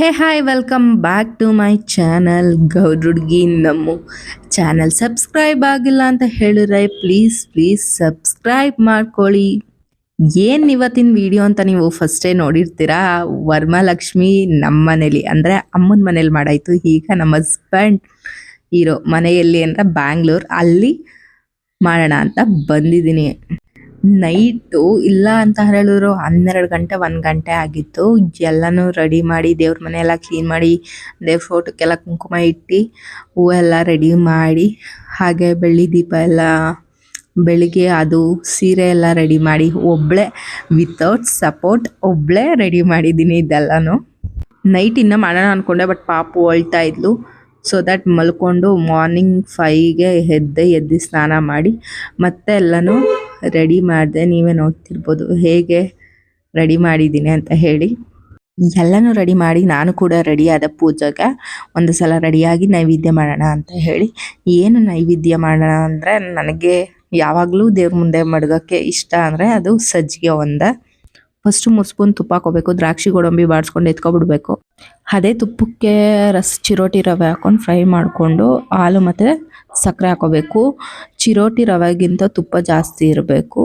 Hey hi welcome back to my channel ಗೌಡ್ರುಡ್ಗಿ ನಮ್ಮ channel subscribe ಆಗಿಲ್ಲ ಅಂತ ಹೇಳಿದ್ರೆ ಪ್ಲೀಸ್ ಪ್ಲೀಸ್ ಸಬ್ಸ್ಕ್ರೈಬ್ ಮಾಡ್ಕೊಳ್ಳಿ. ಏನು ಇವತ್ತಿನ ವಿಡಿಯೋ ಅಂತ ನೀವು ಫಸ್ಟೇ ನೋಡಿರ್ತೀರಾ? ವರ್ಮಲಕ್ಷ್ಮಿ ನಮ್ಮ ಮನೇಲಿ ಅಂದರೆ ಅಮ್ಮನ ಮನೇಲಿ ಮಾಡಾಯಿತು. ಈಗ ನಮ್ಮ ಹಸ್ಬೆಂಡ್ ಇರೋ ಮನೆಯಲ್ಲಿ ಅಂದರೆ ಬ್ಯಾಂಗ್ಳೂರ್ ಅಲ್ಲಿ ಮಾಡೋಣ ಅಂತ ಬಂದಿದ್ದೀನಿ. ನೈಟು ಇಲ್ಲ ಅಂತ ಹೇಳಿದ್ರು ಹನ್ನೆರಡು ಗಂಟೆ, ಒಂದು ಗಂಟೆ ಆಗಿತ್ತು. ಎಲ್ಲನೂ ರೆಡಿ ಮಾಡಿ ದೇವ್ರ ಮನೆ ಎಲ್ಲ ಕ್ಲೀನ್ ಮಾಡಿ, ದೇವ್ರ ಫೋಟೋಕ್ಕೆಲ್ಲ ಕುಂಕುಮ ಇಟ್ಟು ಹೂವೆಲ್ಲ ರೆಡಿ ಮಾಡಿ, ಹಾಗೆ ಬೆಳ್ಳಿ ದೀಪ ಎಲ್ಲ, ಬೆಳಿಗ್ಗೆ ಅದು ಸೀರೆ ಎಲ್ಲ ರೆಡಿ ಮಾಡಿ ಒಬ್ಬಳೇ ವಿತೌಟ್ ಸಪೋರ್ಟ್ ಒಬ್ಬಳೇ ರೆಡಿ ಮಾಡಿದ್ದೀನಿ ಇದೆಲ್ಲನೂ. ನೈಟ್ ಇನ್ನೂ ಮಾಡೋಣ ಅಂದ್ಕೊಂಡೆ ಬಟ್ ಪಾಪು ಅಳ್ತಾ ಇದ್ಲು. ಸೊ ದಟ್ ಮಲ್ಕೊಂಡು ಮಾರ್ನಿಂಗ್ ಫೈಗೆ ಎದ್ದೆ ಎದ್ದು ಸ್ನಾನ ಮಾಡಿ, ಮತ್ತೆ ಎಲ್ಲನೂ ರೆಡಿ ಮಾಡಿದೆ, ನೀವೇ ನೋಡ್ತಿರ್ಬೋದು ಹೇಗೆ ರೆಡಿ ಮಾಡಿದ್ದೀನಿ ಅಂತ ಹೇಳಿ. ಎಲ್ಲನೂ ರೆಡಿ ಮಾಡಿ ನಾನು ಕೂಡ ರೆಡಿಯಾದ ಪೂಜೆಗೆ ಒಂದು ಸಲ ರೆಡಿಯಾಗಿ ನೈವೇದ್ಯ ಮಾಡೋಣ ಅಂತ ಹೇಳಿ. ಏನು ನೈವೇದ್ಯ ಮಾಡೋಣ ಅಂದರೆ ನನಗೆ ಯಾವಾಗಲೂ ದೇವ್ರ ಮುಂದೆ ಮಡ್ಗೋಕ್ಕೆ ಇಷ್ಟ ಅಂದರೆ ಅದು ಸಜ್ಜಿಗೆ ಒಂದೇ. ಫಸ್ಟು ಮೂರು ಸ್ಪೂನ್ ತುಪ್ಪ ಹಾಕೋಬೇಕು ದ್ರಾಕ್ಷಿ ಗೋಡಂಬಿ ಬಾಡಿಸ್ಕೊಂಡು ಎತ್ಕೊಬಿಡ್ಬೇಕು. ಅದೇ ತುಪ್ಪಕ್ಕೆ ರಸ್ ಚಿರೋಟಿ ರವೆ ಹಾಕೊಂಡು ಫ್ರೈ ಮಾಡಿಕೊಂಡು ಹಾಲು ಮತ್ತು ಸಕ್ಕರೆ ಹಾಕೋಬೇಕು ಚಿರೋಟಿ ರವೆಗಿಂತ ತುಪ್ಪ ಜಾಸ್ತಿ ಇರಬೇಕು.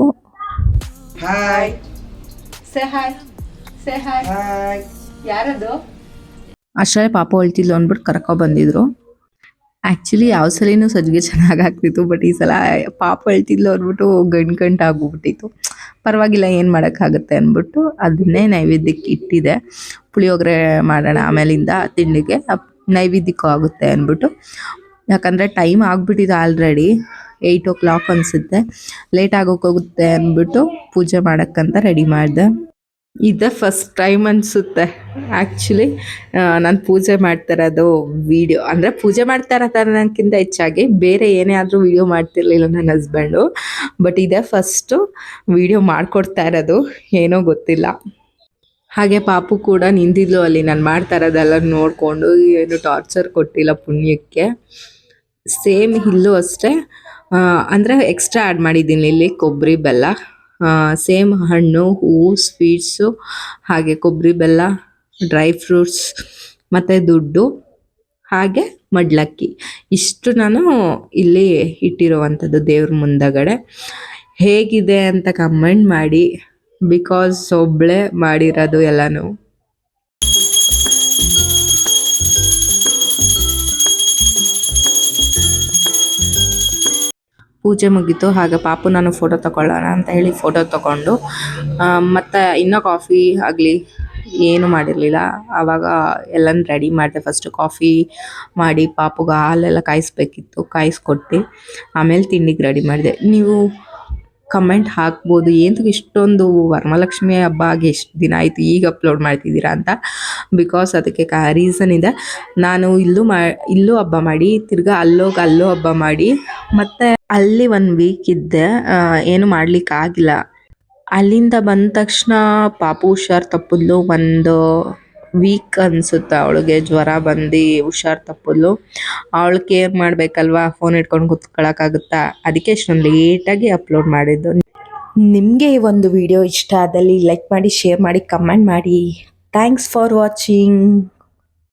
ಯಾರದು? ಅಷ್ಟರಲ್ಲೇ ಪಾಪ ಹೊಳ್ತಿದ್ಲು ಅಂದ್ಬಿಟ್ಟು ಕರ್ಕೊ ಬಂದಿದ್ರು. ಆ್ಯಕ್ಚುಲಿ ಯಾವ ಸಲಿನೂ ಸಜ್ಜಿಗೆ ಚೆನ್ನಾಗಿ ಆಗ್ತಿತ್ತು ಬಟ್ ಈ ಸಲ ಪಾಪ ಹೇಳ್ತಿದ್ಲು ಅಂದ್ಬಿಟ್ಟು ಗಂಟು ಗಂಟು ಆಗ್ಬಿಟ್ಟಿತ್ತು ಪರವಾಗಿಲ್ಲ, ಏನು ಮಾಡೋಕ್ಕಾಗುತ್ತೆ ಅಂದ್ಬಿಟ್ಟು ಅದನ್ನೇ ನೈವೇದ್ಯಕ್ಕೆ ಇಟ್ಟಿದೆ. ಪುಳಿಯೋಗರೆ ಮಾಡೋಣ ಆಮೇಲಿಂದ ತಿಂಡಿಗೆ ನೈವೇದ್ಯಕ್ಕೂ ಆಗುತ್ತೆ ಅಂದ್ಬಿಟ್ಟು. ಯಾಕಂದರೆ ಟೈಮ್ ಆಗಿಬಿಟ್ಟಿದೆ ಆಲ್ರೆಡಿ, ಏಯ್ಟ್ ಓ ಕ್ಲಾಕ್ ಅನಿಸುತ್ತೆ. ಲೇಟ್ ಆಗೋಕ್ಕೋಗುತ್ತೆ ಅಂದ್ಬಿಟ್ಟು ಪೂಜೆ ಮಾಡೋಕ್ಕಂತ ರೆಡಿ ಮಾಡಿದೆ. ಇದೇ ಫಸ್ಟ್ ಟೈಮ್ ಅನಿಸುತ್ತೆ ಆ್ಯಕ್ಚುಲಿ ನಾನು ಪೂಜೆ ಮಾಡ್ತಿರೋದು ವಿಡಿಯೋ ಅಂದರೆ ಪೂಜೆ ಮಾಡ್ತಾ ಇರೋ ಅನ್ನೋಕ್ಕಿಂತ ಹೆಚ್ಚಾಗಿ. ಬೇರೆ ಏನೇ ಆದರೂ ವೀಡಿಯೋ ಮಾಡ್ತಿರ್ಲಿಲ್ಲ ನನ್ನ ಹಸ್ಬೆಂಡು ಬಟ್ ಇದೇ ಫಸ್ಟು ವಿಡಿಯೋ ಮಾಡಿಕೊಡ್ತಾ ಇರೋದು ಏನೋ ಗೊತ್ತಿಲ್ಲ. ಹಾಗೆ ಪಾಪು ಕೂಡ ನಿಂತಿದ್ಲು ಅಲ್ಲಿ, ನಾನು ಮಾಡ್ತಾ ಇರೋದೆಲ್ಲ ನೋಡಿಕೊಂಡು, ಏನು ಟಾರ್ಚರ್ ಕೊಟ್ಟಿಲ್ಲ ಪುಣ್ಯಕ್ಕೆ. ಸೇಮ್ ಇಲ್ಲೂ ಅಷ್ಟೇ. ಅಂದರೆ ಎಕ್ಸ್ಟ್ರಾ ಆ್ಯಡ್ ಮಾಡಿದ್ದೀನಿ, ಇಲ್ಲಿ ಕೊಬ್ಬರಿ ಬೆಲ್ಲ. ಸೇಮ್ ಹಣ್ಣು, ಹೂವು ಸ್ವೀಟ್ಸು ಹಾಗೆ ಕೊಬ್ಬರಿ ಬೆಲ್ಲ ಡ್ರೈ ಫ್ರೂಟ್ಸ್ ಮತ್ತು ದುಡ್ಡು, ಹಾಗೆ ಮಡ್ಲಕ್ಕಿ. ಇಷ್ಟು ನಾನು ಇಲ್ಲಿ ಇಟ್ಟಿರುವಂಥದ್ದು ದೇವ್ರ ಮುಂದಗಡೆ. ಹೇಗಿದೆ ಅಂತ ಕಮೆಂಟ್ ಮಾಡಿ ಬಿಕಾಸ್ ಒಬ್ಬಳೇ ಮಾಡಿರೋದು ಎಲ್ಲನೂ ಪೂಜೆ ಮುಗೀತು, ಹಾಗೆ ಪಾಪು ನಾನು ಫೋಟೋ ತಗೊಳ್ಳೋಣ ಅಂತ ಹೇಳಿ ಫೋಟೋ ತಗೊಂಡು ಮತ್ತು ಇನ್ನೂ ಕಾಫಿ ಆಗಲಿ ಏನು ಮಾಡಿರಲಿಲ್ಲ. ಆವಾಗ ಎಲ್ಲನೂ ರೆಡಿ ಮಾಡಿದೆ. ಫಸ್ಟು ಕಾಫಿ ಮಾಡಿ ಪಾಪುಗೆ ಹಾಲೆಲ್ಲ ಕಾಯಿಸ್ಬೇಕಿತ್ತು ಕಾಯಿಸ್ಕೊಟ್ಟು ಆಮೇಲೆ ತಿಂಡಿಗೆ ರೆಡಿ ಮಾಡಿದೆ. ನೀವು ಕಮೆಂಟ್ ಹಾಕ್ಬೋದು. ಏನಕ್ಕೆ ಇಷ್ಟೊಂದು ವರಮಹಾಲಕ್ಷ್ಮಿ ಹಬ್ಬ ಆಗಿ ಎಷ್ಟು ದಿನ ಆಯಿತು, ಈಗ ಅಪ್ಲೋಡ್ ಮಾಡ್ತಿದ್ದೀರಾ ಅಂತ? ಬಿಕಾಸ್ ಅದಕ್ಕೆ ಕಾ ರೀಸನ್ ಇದೆ. ನಾನು ಇಲ್ಲೂ ಮಾ, ಇಲ್ಲೂ ಹಬ್ಬ ಮಾಡಿ, ತಿರ್ಗಾ ಅಲ್ಲೋಗಿ ಅಲ್ಲೂ ಹಬ್ಬ ಮಾಡಿ, ಮತ್ತು ಅಲ್ಲಿ ಒಂದು ವೀಕ್ ಇದ್ದೆ ಏನು ಏನು ಮಾಡ್ಲಿಕ್ಕಾಗಿಲ್ಲ ಅಲ್ಲಿಂದ ಬಂದ ತಕ್ಷಣ ಪಾಪು ಹುಷಾರು ತಪ್ಪಿದ್ಲು. ಒಂದು ವೀಕ್ ಅನ್ಸುತ್ತೆ ಅವಳಿಗೆ ಜ್ವರ ಬಂದು ಹುಷಾರ್ ತಪ್ಪಲು. ಅವಳು ಕೇರ್ ಮಾಡಬೇಕಲ್ವಾ? ಫೋನ್ ಇಟ್ಕೊಂಡು ಕೂತ್ಕೊಳ್ಳೋಕ್ಕಾಗುತ್ತಾ ಅದಕ್ಕೆ ಇಷ್ಟೊಂದು ಲೇಟಾಗಿ ಅಪ್ಲೋಡ್ ಮಾಡಿದ್ದು. ನಿಮಗೆ ಈ ಒಂದು ವಿಡಿಯೋ ಇಷ್ಟ ಆದಲ್ಲಿ ಲೈಕ್ ಮಾಡಿ ಶೇರ್ ಮಾಡಿ ಕಮೆಂಟ್ ಮಾಡಿ. Thanks for watching